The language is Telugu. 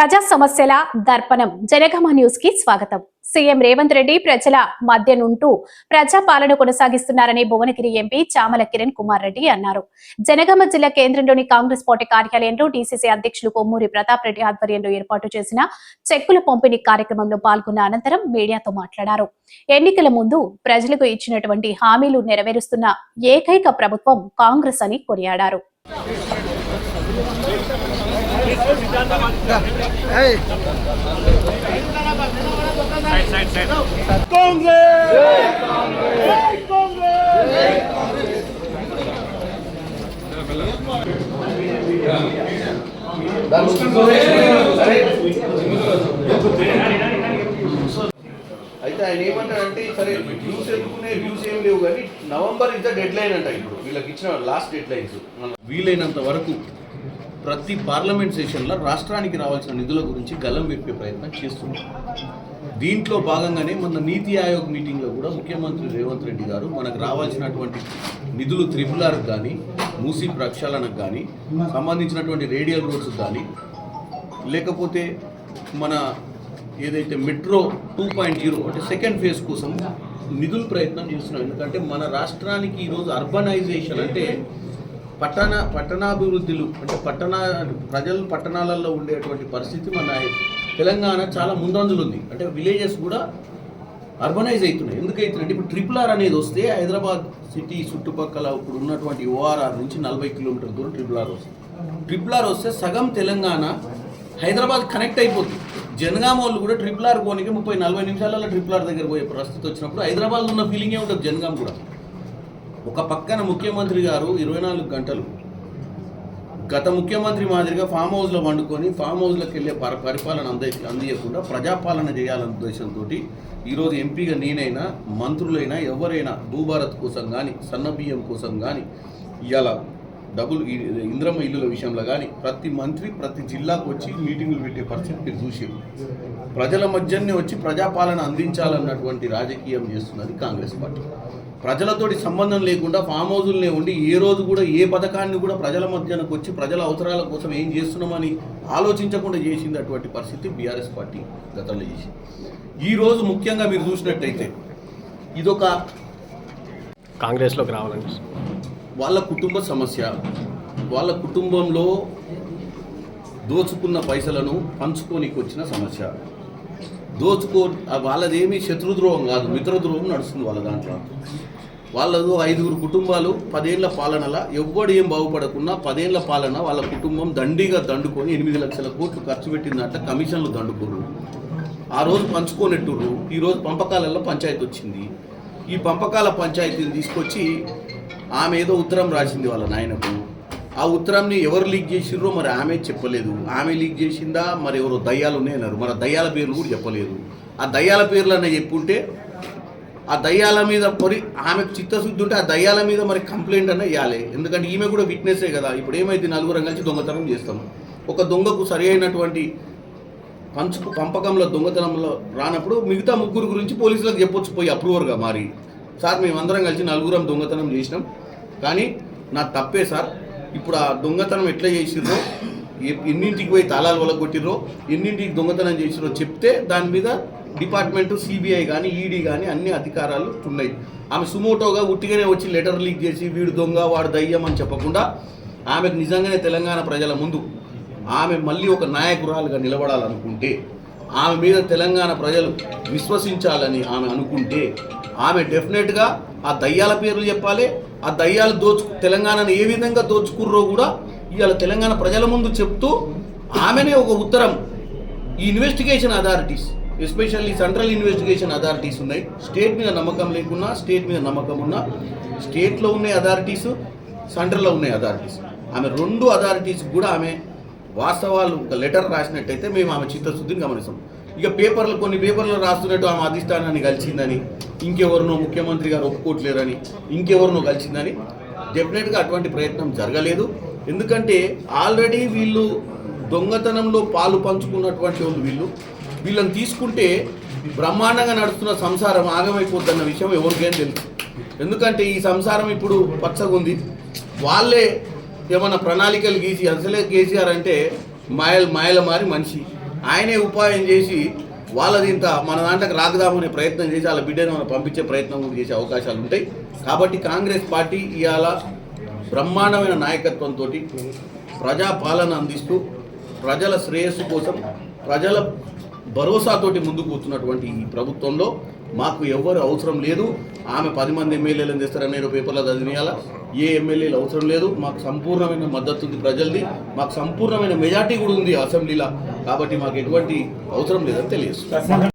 ప్రజా సమస్యల దర్పణం. జనగమ న్యూస్కి స్వాగతం. సీఎం రేవంత్ రెడ్డి ప్రజల మధ్య నుంటూ ప్రజా పాలన కొనసాగిస్తున్నారని భువనగిరి ఎంపీ చామల కిరణ్ కుమార్ రెడ్డి అన్నారు. జనగామ జిల్లా కేంద్రంలోని కాంగ్రెస్ పార్టీ కార్యాలయంలో డీసీసీ అధ్యక్షులు కొమ్మూరి ప్రతాప్ రెడ్డి ఆధ్వర్యంలో ఏర్పాటు చేసిన చెక్కుల పంపిణీ కార్యక్రమంలో పాల్గొన్న అనంతరం మీడియాతో మాట్లాడారు. ఎన్నికల ముందు ప్రజలకు ఇచ్చినటువంటి హామీలు నెరవేరుస్తున్న ఏకైక ప్రభుత్వం కాంగ్రెస్ అని కొనియాడారు. అయితే ఆయన ఏమంటాడంటే సరే వ్యూస్ ఎందుకునే వ్యూస్ ఏం లేవు కానీ నవంబర్ ఇంత ద డెడ్ లైన్ అంట ఇప్పుడు. వీళ్ళకి ఇచ్చిన లాస్ట్ డెడ్ లైన్స్ వీలైనంత వరకు ప్రతి పార్లమెంట్ సెషన్లో రాష్ట్రానికి రావాల్సిన నిధుల గురించి గలం విప్పే ప్రయత్నం చేస్తున్నాం దీంట్లో భాగంగానే మన నీతి ఆయోగ్ మీటింగ్లో కూడా ముఖ్యమంత్రి రేవంత్ రెడ్డి గారు మనకు రావాల్సినటువంటి నిధులు త్రిపుల్ ఆర్కి కానీ మూసీ ప్రక్షాళనకు కానీ సంబంధించినటువంటి రేడియల్ రోడ్స్ కానీ లేకపోతే మన ఏదైతే మెట్రో టూ పాయింట్ జీరో అంటే సెకండ్ ఫేజ్ కోసం నిధులు ప్రయత్నం చేస్తున్నాం. ఎందుకంటే మన రాష్ట్రానికి ఈరోజు అర్బనైజేషన్ అంటే పట్టణ పట్టణాభివృద్ధులు అంటే పట్టణ ప్రజలు పట్టణాలలో ఉండేటువంటి పరిస్థితి మన తెలంగాణ చాలా ముందంజలు ఉంది అంటే విలేజెస్ కూడా అర్బనైజ్ అవుతున్నాయి. ఎందుకు అవుతున్నాయి ఇప్పుడు ట్రిపుల్ ఆర్ అనేది వస్తే హైదరాబాద్ సిటీ చుట్టుపక్కల ఇప్పుడు ఉన్నటువంటి ఓఆర్ఆర్ నుంచి నలభై కిలోమీటర్ల దూరం ట్రిపుల్ ఆర్ వస్తుంది. ట్రిపుల్ ఆర్ వస్తే సగం తెలంగాణ హైదరాబాద్ కనెక్ట్ అయిపోతుంది జనగామ వాళ్ళు కూడా ట్రిపుల్ ఆర్ పోనీకి ముప్పై నలభై నిమిషాలలో ట్రిపుల్ ఆర్ దగ్గర పోయే పరిస్థితి వచ్చినప్పుడు హైదరాబాద్ ఉన్న ఫీలింగే ఉంటుంది జనగామ కూడా. ఒక పక్కన ముఖ్యమంత్రి గారు ఇరవై నాలుగు గంటలు. గత ముఖ్యమంత్రి మాదిరిగా ఫామ్ హౌస్లో వండుకొని ఫామ్ హౌస్లోకి వెళ్ళే పరి పరిపాలన అందే అందియకుండా ప్రజాపాలన చేయాలనే ఉద్దేశంతో ఈరోజు ఎంపీగా నేనైనా మంత్రులైనా ఎవరైనా భూభారత్ కోసం కానీ సన్నబియ్యం కోసం కానీ ఇవాళ డబుల్ ఇంద్రమ్మ ఇల్లుల విషయంలో కానీ ప్రతి మంత్రి ప్రతి జిల్లాకు వచ్చి మీటింగులు పెట్టే పరిస్థితి మీరు చూసారు ప్రజల మధ్యనే వచ్చి ప్రజాపాలన అందించాలన్నటువంటి రాజకీయం చేస్తున్నది కాంగ్రెస్ పార్టీ. ప్రజలతోటి సంబంధం లేకుండా ఫామ్ హౌజులనే ఉండి ఏ రోజు కూడా ఏ పథకాన్ని కూడా ప్రజల మధ్యనకు వచ్చి ప్రజల అవసరాల కోసం ఏం చేస్తున్నామని ఆలోచించకుండా చేసింది అటువంటి పరిస్థితి బీఆర్ఎస్ పార్టీ గతంలో చేసింది. ఈ రోజు ముఖ్యంగా మీరు చూసినట్టయితే ఇదొక కాంగ్రెస్లోకి రావాలని వాళ్ళ కుటుంబ సమస్య వాళ్ళ కుటుంబంలో దోచుకున్న పైసలను పంచుకోనికి వచ్చిన సమస్య. దోచుకో వాళ్ళదేమి శత్రుద్రోహం కాదు మిత్రద్రోహం నడుస్తుంది వాళ్ళ దాంట్లో. వాళ్ళదు ఐదుగురు కుటుంబాలు పదేళ్ళ పాలనల ఎవ్వడు ఏం బాగుపడకున్నా పదేళ్ళ పాలన వాళ్ళ కుటుంబం దండిగా దండుకొని ఎనిమిది లక్షల కోట్లు ఖర్చు పెట్టిందంట కమిషన్లు దండుకోరు. ఆ రోజు పంచుకోనెట్టుర్రు ఈరోజు పంపకాలలో పంచాయతీ వచ్చింది ఈ పంపకాల పంచాయతీని తీసుకొచ్చి ఆమె ఏదో ఉత్తరం రాసింది వాళ్ళ నాయనకు. ఆ ఉత్తరాన్ని ఎవరు లీక్ చేసిర్రో మరి ఆమె చెప్పలేదు. ఆమె లీక్ చేసిందా? మరి ఎవరో దయ్యాలు ఉన్నాయన్నారు మరి దయ్యాల పేర్లు కూడా చెప్పలేదు. ఆ దయ్యాల పేర్లు అన్న చెప్పుంటే ఆ దయ్యాల మీద పరి ఆమెకు చిత్తశుద్ధి ఉంటే ఆ దయ్యాల మీద మరి కంప్లైంట్ అన్న ఇవ్వాలి ఎందుకంటే ఈమె కూడా విట్నెసే కదా. ఇప్పుడు ఏమైంది? నలుగురం కలిసి దొంగతనం చేస్తాం. ఒక దొంగకు సరి అయినటువంటి పంచు పంపకంలో దొంగతనంలో రానప్పుడు మిగతా ముగ్గురు గురించి పోలీసులకు చెప్పొచ్చు పోయి అప్రూవర్గా మారి. సార్ మేమందరం కలిసి నలుగురం దొంగతనం చేసినాం. కానీ నా తప్పే సార్. ఇప్పుడు ఆ దొంగతనం ఎట్లా చేసిర్రో ఎన్నింటికి పోయి తాళాలు వల్ల కొట్టిర్రో ఎన్నింటికి దొంగతనం చేసిర్రో చెప్తే దాని మీద డిపార్ట్మెంట్ సిబిఐ కానీ ఈడీ కానీ అన్ని అధికారాలు ఉన్నాయి. ఆమె సుమోటోగా ఉట్టిగానే వచ్చి లెటర్ లీక్ చేసి వీడు దొంగ వాడు దయ్యం అని చెప్పకుండా ఆమెకు నిజంగానే తెలంగాణ ప్రజల ముందు ఆమె మళ్ళీ ఒక నాయకురాలుగా నిలబడాలనుకుంటే ఆమె మీద తెలంగాణ ప్రజలు విశ్వసించాలని ఆమె అనుకుంటే ఆమె డెఫినెట్గా ఆ దయ్యాల పేర్లు చెప్పాలి. ఆ దయ్యాలు దోచు తెలంగాణను ఏ విధంగా దోచుకుర్రో కూడా ఇవాళ తెలంగాణ ప్రజల ముందు చెప్తూ ఆమెనే ఒక ఉత్తరం. ఈ investigation authorities especially central investigation authorities ఉన్నాయి. స్టేట్ మీద నమ్మకం లేకున్నా స్టేట్ మీద నమ్మకం ఉన్నా స్టేట్లో ఉన్నాయి అథారిటీస్ సెంట్రల్లో ఉన్నాయి అథారిటీస్ ఆమె రెండు అథారిటీస్ కూడా ఆమె వాస్తవాలు ఒక లెటర్ రాసినట్టయితే మేము ఆమె చిత్తశుద్ధిని గమనిస్తాం. ఇక పేపర్లు కొన్ని పేపర్లు రాస్తున్నట్టు ఆమె అధిష్టానాన్ని కలిసిందని ఇంకెవరినో ముఖ్యమంత్రి గారు ఒప్పుకోవట్లేరని ఇంకెవరినో కలిసిందని డెఫినెట్గా అటువంటి ప్రయత్నం జరగలేదు. ఎందుకంటే ఆల్రెడీ వీళ్ళు దొంగతనంలో పాలు పంచుకున్నటువంటి వాళ్ళు వీళ్ళు. వీళ్ళని తీసుకుంటే బ్రహ్మాండంగా నడుస్తున్న సంసారం ఆగమైపోద్దన్న విషయం ఎవరికేం తెలుసు. ఎందుకంటే ఈ సంసారం ఇప్పుడు పచ్చగా ఉంది వాళ్ళే ఏమన్నా ప్రణాళికలు గీసి అసలే కేసీఆర్ అంటే మాయల మాయల మారి మనిషి. ఆయనే ఉపాయం చేసి వాళ్ళది ఇంత మన దాంట్లోకి రాకదామనే ప్రయత్నం చేసి వాళ్ళ బిడ్డను మనం పంపించే ప్రయత్నం కూడా చేసే అవకాశాలు ఉంటాయి. కాబట్టి కాంగ్రెస్ పార్టీ ఇవాళ బ్రహ్మాండమైన నాయకత్వంతో ప్రజాపాలన అందిస్తూ ప్రజల శ్రేయస్సు కోసం ప్రజల భరోసాతోటి ముందుకు వస్తున్నటువంటి ఈ ప్రభుత్వంలో మాకు ఎవ్వరు అవసరం లేదు. ఆమె పది మంది ఎమ్మెల్యేలను తెస్తారని నేను పేపర్లో చదివియాల ఏ ఎమ్మెల్యేలు అవసరం లేదు. మాకు సంపూర్ణమైన మద్దతు ఉంది ప్రజలది. మాకు సంపూర్ణమైన మెజార్టీ కూడా ఉంది అసెంబ్లీలో. కాబట్టి మాకు ఎటువంటి అవసరం లేదని తెలియదు.